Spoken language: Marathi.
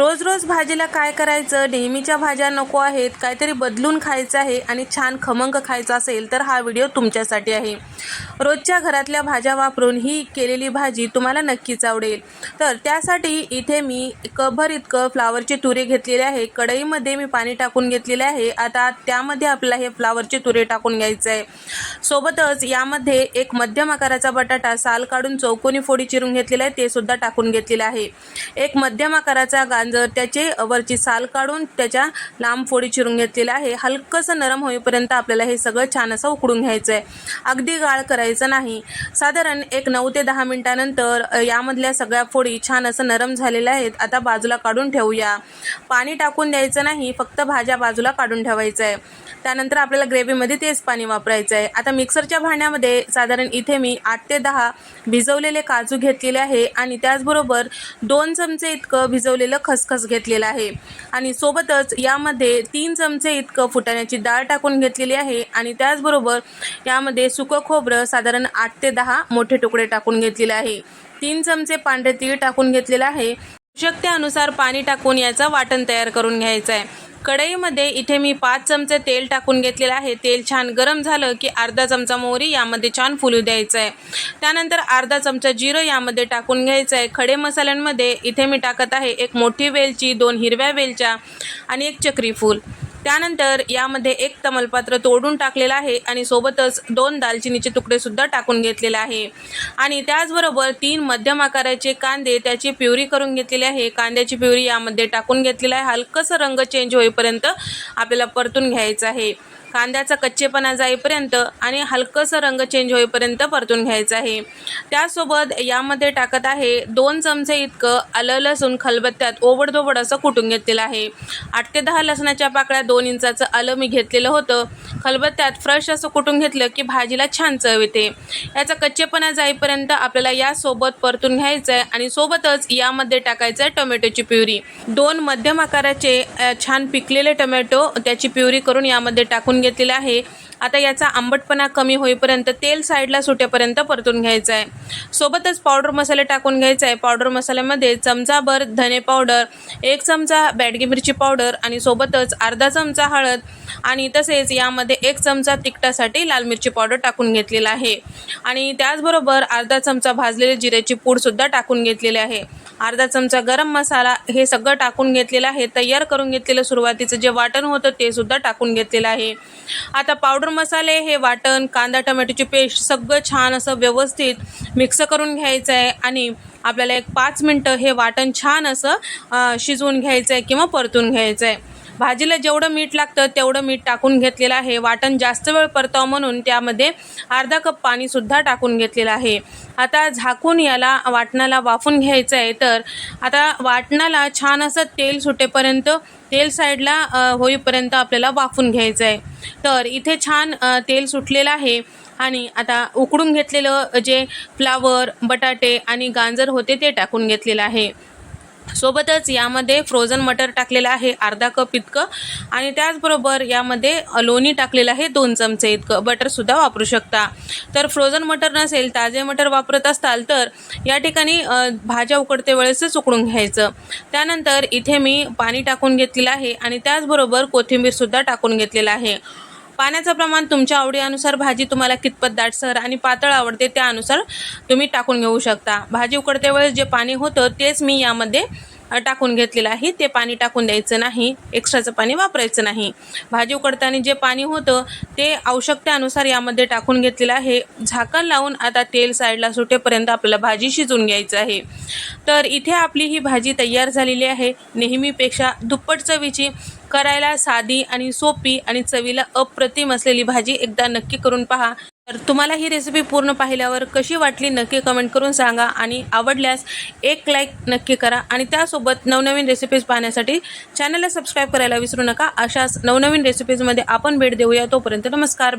रोज रोज भाजीला काय करायचं? नेहमीच्या भाज्या नको आहेत काहीतरी बदलून खायचं आहे आणि छान खमंग खायचं असेल तर हा व्हिडिओ तुमच्यासाठी आहे. रोजच्या घरातल्या भाज्या वापरून ही केलेली भाजी तुम्हाला नक्कीच आवडेल. तर त्यासाठी इथे मी कभर इतकं फ्लावरचे तुरे घेतलेले आहे. कढईमध्ये मी पाणी टाकून घेतलेले आहे. आता त्यामध्ये आपल्याला हे फ्लावरचे तुरे टाकून घ्यायचं आहे. सोबतच यामध्ये एक मध्यम आकाराचा बटाटा साल काढून चौकोनी फोडी चिरून घेतलेला आहे. ते सुद्धा टाकून घेतलेलं आहे. एक मध्यम आकाराचा गांजर त्याचे वरची साल काढून त्याच्या लांब फोडी चिरून घेतलेला आहे. हलकंसं नरम होईपर्यंत आपल्याला हे सगळं छान असं उकडून घ्यायचं आहे अगदी गाळ करायचं नाही. साधारण एक नऊ ते दहा मिनटानंतर यामधल्या सगळ्या फोडी छान असं नरम झालेल्या आहेत. आता बाजूला काढून ठेवूया. पाणी टाकून द्यायचं नाही फक्त भाज्या बाजूला काढून ठेवायचं आहे त्यानंतर आपल्याला ग्रेव्हीमध्ये तेच पाणी वापरायचं आहे आता मिक्सरच्या भांड्यामध्ये साधारण इथे मी आठ ते दहा भिजवलेले काजू घेतलेले आहे आणि त्याचबरोबर दोन चमचे इतकं भिजवलेलं खसखस घेतलेलं आहे. आणि सोबतच यामध्ये तीन चमचे इतकं फुटाण्याची डाळ टाकून घेतलेली आहे आणि त्याचबरोबर यामध्ये सुकं खोबरं साधारण साधारण आठ ते दहा मोठे तुकडे टाकून घेतलेले आहे. तीन चमचे पांढरे तीळ टाकून घेतलेलं आहे. आवश्यकतेनुसार पाणी टाकून याचं वाटण तयार करून घ्यायचं आहे. कढईमध्ये इथे मी पाच चमचे तेल टाकून घेतलेलं आहे. तेल छान गरम झालं की अर्धा चमचा मोहरी यामध्ये छान फुलू द्यायचं आहे. त्यानंतर अर्धा चमचा जिरं यामध्ये टाकून घ्यायचं आहे. खडे मसाल्यांमध्ये इथे मी टाकत आहे एक मोठी वेलची दोन हिरव्या वेलच्या आणि एक चक्री फूल. त्यानंतर यामध्ये एक तमलपात्र तोडून टाकलेलं आहे आणि सोबतच दोन दालचिनीचे तुकडे सुद्धा टाकून घेतलेले आहे. आणि त्याचबरोबर तीन मध्यम आकाराचे कांदे त्याची प्युरी करून घेतलेली आहे. कांद्याची प्युरी यामध्ये टाकून घेतलेली आहे. हलकंसं रंग चेंज होईपर्यंत आपल्याला परतून घ्यायचं आहे. कांद्याचा कच्चेपणा जाईपर्यंत आणि हलकंसं रंग चेंज होईपर्यंत परतून घ्यायचं आहे. त्यासोबत यामध्ये टाकत आहे दोन चमचे इतकं आलं लसूण खलबत्त्यात ओबडधोबड असं कुटून घेतलेलं आहे. आठ ते दहा लसणाच्या पाकळ्या दोन इंचाचं आलं मी घेतलेलं होतं. खलबत्त्यात फ्रेश असं कुटून घेतलं की भाजीला छान चव येते. याचा कच्चेपणा जाईपर्यंत आपल्याला यासोबत परतून घ्यायचं आहे आणि सोबतच यामध्ये टाकायचं आहे टोमॅटोची प्युरी. दोन मध्यम आकाराचे छान पिकलेले टोमॅटो त्याची प्युरी करून यामध्ये टाकून घेतलेले आहे. आता याचा आंबटपणा कमी होईपर्यंत तेल साईडला सुटेपर्यंत परतून घ्यायचं आहे सोबतच पावडर मसाले टाकून घ्यायचा आहे पावडर मसाल्यामध्ये चमचाभर धने पावडर एक चमचा बॅडगी मिरची पावडर आणि सोबतच अर्धा चमचा हळद आणि तसेच यामध्ये एक चमचा तिखटासाठी लाल मिरची पावडर टाकून घेतलेला आहे. आणि त्याचबरोबर अर्धा चमचा भाजलेले जिऱ्याची पूडसुद्धा टाकून घेतलेली आहे. अर्धा चमचा गरम मसाला हे सगळं टाकून घेतलेलं आहे. तयार करून घेतलेलं सुरुवातीचं जे वाटण होतं ते सुद्धा टाकून घेतलेलं आहे. आता पावडर मसाले हे वाटण कांदा टमॅटोची पेस्ट सगळं छान असं व्यवस्थित मिक्स करून घ्यायचं आहे आणि आपल्याला एक पाच मिनटं हे वाटण छान असं शिजवून घ्यायचं आहे किंवा परतून घ्यायचं आहे भाजीला जेवढं मीठ लागतं तेवढं मीठ टाकून घेतलेलं आहे. वाटण जास्त वेळ परतावं म्हणून त्यामध्ये अर्धा कप पाणीसुद्धा टाकून घेतलेलं आहे. आता झाकून याला वाटणाला वाफून घ्यायचं आहे. तर आता वाटणाला छान असं तेल सुटेपर्यंत तेल साईडला होईपर्यंत आपल्याला वाफून घ्यायचं आहे. तर इथे छान तेल सुटलेलं आहे. आणि आता उकडून घेतलेलं जे फ्लावर बटाटे आणि गाजर होते ते टाकून घेतलेलं आहे. सोबतच यामध्ये फ्रोझन मटर टाकलेलं आहे अर्धा कप इतकं. आणि त्याचबरोबर यामध्ये लोणी टाकलेलं आहे दोन चमचे इतकं. बटरसुद्धा वापरू शकता. तर फ्रोझन मटर नसेल ताजे मटर वापरत असाल तर या ठिकाणी भाज्या उकडते वेळेसच उकडून घ्यायचं. त्यानंतर इथे मी पाणी टाकून घेतलेलं आहे आणि त्याचबरोबर कोथिंबीरसुद्धा टाकून घेतलेलं आहे. पाण्याचं प्रमाण तुमच्या आवडीनुसार भाजी तुम्हाला कितपत दाटसर आणि पातळ आवडते त्यानुसार तुम्ही टाकून घेऊ शकता. भाजी उकडते वेळेस जे पाणी होतं तेच मी यामध्ये टाकून घेतलेलं आहे. ते पाणी टाकून द्यायचं नाही. एक्स्ट्राचं पाणी वापरायचं नाही. भाजी उकडताना जे पाणी होतं ते आवश्यकतेनुसार यामध्ये टाकून घेतलेलं आहे. झाकण लावून आता तेल साईडला सुटेपर्यंत आपल्याला भाजी शिजवून घ्यायचं आहे. तर इथे आपली ही भाजी तयार झालेली आहे. नेहमीपेक्षा दुप्पट चवीची करायला साधी आणि सोपी आणि चवीला अप्रतिम असलेली भाजी एकदा नक्की करून पहा. तर तुम्हाला ही रेसिपी पूर्ण पाहिल्यावर कशी वाटली नक्की कमेंट करून सांगा आणि आवडल्यास एक लाईक नक्की करा आणि त्यासोबत नवनवीन रेसिपीज पाहण्यासाठी चॅनलला सबस्क्राईब करायला विसरू नका. अशाच नवनवीन रेसिपीजमध्ये आपण भेट देऊया. तोपर्यंत नमस्कार.